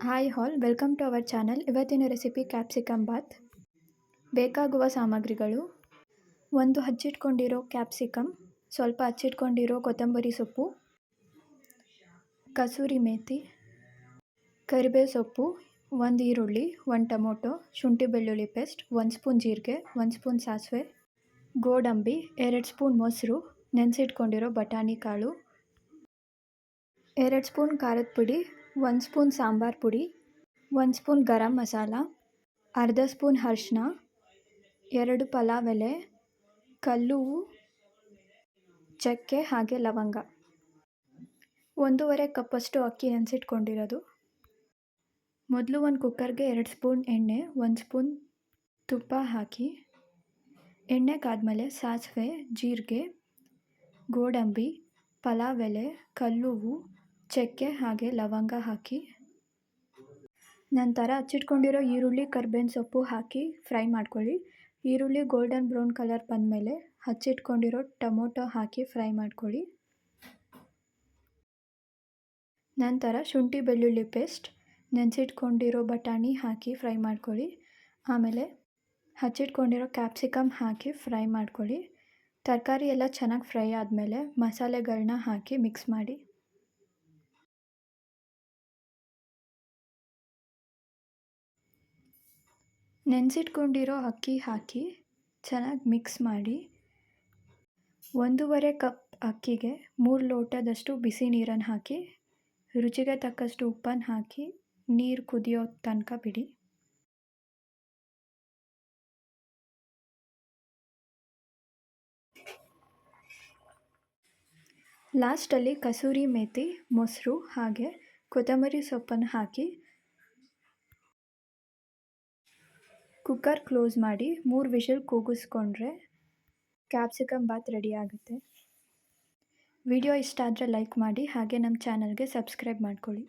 Hi all welcome to our channel ಇವತ್ತಿನ recipe capsicum bath ಬೇಕಾಗುವ ಸಾಮಗ್ರಿಗಳು. ಒಂದು ಹಚ್ಚಿಟ್ಕೊಂಡಿರೋ ಕ್ಯಾಪ್ಸಿಕಮ್ ಸ್ವಲ್ಪ ಹಚ್ಚಿಟ್ಕೊಂಡಿರೋ ಕೊತ್ತಂಬರಿ ಸೊಪ್ಪು, ಕಸೂರಿ ಮೇಥಿ ಕರಿಬೇವು ಸೊಪ್ಪು ಒಂದು ಈರುಳ್ಳಿ, ಒಂದು ಟೊಮೊಟೊ, ಶುಂಠಿ ಬೆಳ್ಳುಳ್ಳಿ ಪೇಸ್ಟ್, ಒಂದು ಸ್ಪೂನ್ ಜೀರಿಗೆ, ಒಂದು ಸ್ಪೂನ್ ಸಾಸಿವೆ, ಗೋಡಂಬಿ, ಎರಡು ಸ್ಪೂನ್ ಮೊಸರು, ನೆನೆಸಿಟ್ಕೊಂಡಿರೋ ಬಟಾಣಿ ಕಾಳು, ಎರಡು ಸ್ಪೂನ್ ಖಾರದ ಪುಡಿ ಒಂದು ಸ್ಪೂನ್ ಸಾಂಬಾರು ಪುಡಿ, ಒಂದು ಸ್ಪೂನ್ ಗರಂ ಮಸಾಲ, ಅರ್ಧ ಸ್ಪೂನ್ ಅರ್ಶಿನ ಎರಡು ಪಲಾವ್ ಎಲೆ, ಕಲ್ಲು ಚಕ್ಕೆ ಹಾಗೆ ಲವಂಗ. ಒಂದೂವರೆ ಕಪ್ಪಷ್ಟು ಅಕ್ಕಿ ನೆನೆಸಿಟ್ಕೊಂಡಿರೋದು. ಮೊದಲು ಒಂದು ಕುಕ್ಕರ್ಗೆ ಎರಡು ಸ್ಪೂನ್ ಎಣ್ಣೆ, ಒಂದು ಸ್ಪೂನ್ ತುಪ್ಪ ಹಾಕಿ, ಎಣ್ಣೆ ಕಾದ್ಮೇಲೆ ಸಾಸಿವೆ, ಜೀರಿಗೆ, ಗೋಡಂಬಿ, ಪಲಾವ್ ಎಲೆ ಕಲ್ಲುವು ಚಕ್ಕೆ ಹಾಗೆ ಲವಂಗ ಹಾಕಿ, ನಂತರ ಹಚ್ಚಿಟ್ಕೊಂಡಿರೋ ಈರುಳ್ಳಿ, ಕರ್ಬೇವಿನ ಸೊಪ್ಪು ಹಾಕಿ ಫ್ರೈ ಮಾಡ್ಕೊಳ್ಳಿ. ಈರುಳ್ಳಿ ಗೋಲ್ಡನ್ ಬ್ರೌನ್ ಕಲರ್ ಬಂದಮೇಲೆ ಹಚ್ಚಿಟ್ಕೊಂಡಿರೋ ಟೊಮೊಟೊ ಹಾಕಿ ಫ್ರೈ ಮಾಡ್ಕೊಳ್ಳಿ. ನಂತರ ಶುಂಠಿ ಬೆಳ್ಳುಳ್ಳಿ ಪೇಸ್ಟ್, ನೆನೆಸಿಟ್ಕೊಂಡಿರೋ ಬಟಾಣಿ ಹಾಕಿ ಫ್ರೈ ಮಾಡ್ಕೊಳ್ಳಿ. ಆಮೇಲೆ ಹಚ್ಚಿಟ್ಕೊಂಡಿರೋ ಕ್ಯಾಪ್ಸಿಕಮ್ ಹಾಕಿ ಫ್ರೈ ಮಾಡ್ಕೊಳ್ಳಿ. ತರಕಾರಿ ಎಲ್ಲ ಚೆನ್ನಾಗಿ ಫ್ರೈ ಆದಮೇಲೆ ಮಸಾಲೆಗಳನ್ನ ಹಾಕಿ ಮಿಕ್ಸ್ ಮಾಡಿ. ನೆನೆಸಿಟ್ಕೊಂಡಿರೋ ಅಕ್ಕಿ ಹಾಕಿ ಚೆನ್ನಾಗಿ ಮಿಕ್ಸ್ ಮಾಡಿ ಒಂದೂವರೆ ಕಪ್ ಅಕ್ಕಿಗೆ ಮೂರು ಲೋಟದಷ್ಟು ಬಿಸಿ ನೀರನ್ನು ಹಾಕಿ, ರುಚಿಗೆ ತಕ್ಕಷ್ಟು ಉಪ್ಪನ್ನು ಹಾಕಿ, ನೀರು ಕುದಿಯೋ ತನಕ ಬಿಡಿ. ಲಾಸ್ಟಲ್ಲಿ ಕಸೂರಿ ಮೇಥಿ ಮೊಸರು ಹಾಗೆ ಕೊತ್ತಂಬರಿ ಸೊಪ್ಪನ್ನು ಹಾಕಿ ಕುಕ್ಕರ್ ಕ್ಲೋಸ್ ಮಾಡಿ ಮೂರು ವಿಷಲ್ ಕೂಗಿಸ್ಕೊಂಡ್ರೆ ಕ್ಯಾಪ್ಸಿಕಮ್ ಬಾತ್ ರೆಡಿ ಆಗುತ್ತೆ. ವಿಡಿಯೋ ಇಷ್ಟ ಆದರೆ ಲೈಕ್ ಮಾಡಿ, ಹಾಗೆ ನಮ್ಮ ಚಾನಲ್ಗೆ ಸಬ್ಸ್ಕ್ರೈಬ್ ಮಾಡ್ಕೊಳ್ಳಿ.